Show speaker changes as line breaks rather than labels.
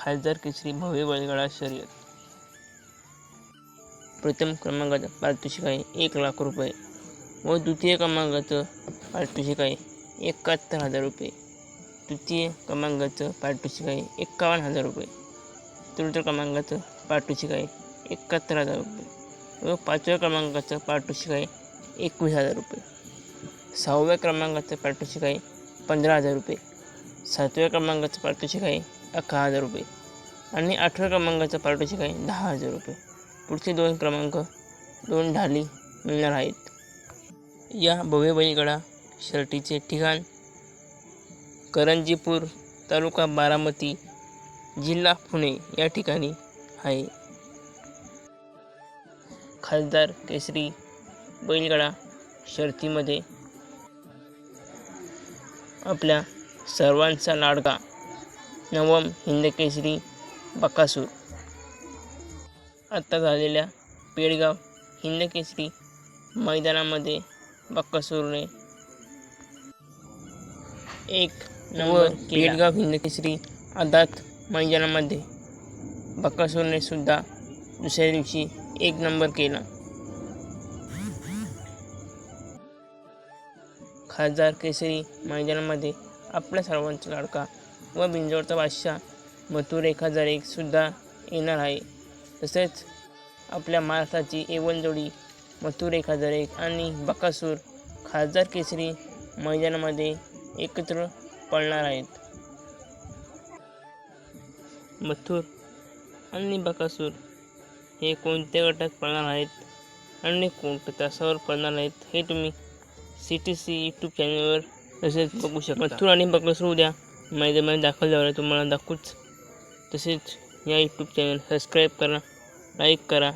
खासदार केसरी भव्य बळगडा शर्यत. प्रथम क्रमांकाचं पारितोषिक आहे एक लाख रुपये व द्वितीय क्रमांकाचं पारितोषिक आहे एकाहत्तर हजार रुपये. तृतीय क्रमांकाचं पारितोषिक आहे एक्कावन्न हजार रुपये. तृतीय क्रमांकाचं पारितोषिक आहे एकाहत्तर हजार रुपये व पाचव्या क्रमांकाचं पारितोषिक आहे एकवीस हजार रुपये. सहाव्या क्रमांकाचं पारितोषिक आहे पंधरा हजार रुपये. सातव्या क्रमांकाचं पारितोषिक आहे अकरा हजार रुपये. आणि आठव्या क्रमांकाचा पारितोषिक आहे दहा हजार रुपये. पुढचे दोन क्रमांक दोन ढाली मिळणार आहेत. या भव्य बैलगडा शर्टीचे ठिकाण करंजीपूर तालुका बारामती जिल्हा पुणे या ठिकाणी आहे. खासदार केसरी बैलगडा शर्तीमध्ये आपल्या सर्वांचा लाडका नवम हिंदकेसरी बकासूर. आत्ता झालेल्या पेडगाव हिंदकेसरी मैदानामध्ये बक्कासूरने एक नंबर पेडगाव हिंदकेसरी आदात मैदानामध्ये बक्कासूरने सुद्धा दुसऱ्या दिवशी एक नंबर केला. खासदार केसरी मैदानामध्ये आपल्या सर्वांचा लाडका व बिंजोडचा बादशाह मथुर एक हजार सुद्धा येणार आहे. तसेच आपल्या महाराष्ट्राची एवन जोडी मथुर एक हजार एक आणि बकासूर खासदार केसरी मैदानामध्ये एकत्र पळणार आहेत. मथुर आणि बकासूर हे कोणत्या गटात पळणार आहेत आणि कोणत्या तासावर पळणार आहेत हे तुम्ही सी टी सी यूट्यूब चॅनलवर तसेच बघू शकता. मथुर आणि बकासूर उद्या मैदानामध्ये दाखवल्यावर तुम्हाला दाखवूच तसेच या यूट्यूब चॅनल सबस्क्राईब करा लाईक करा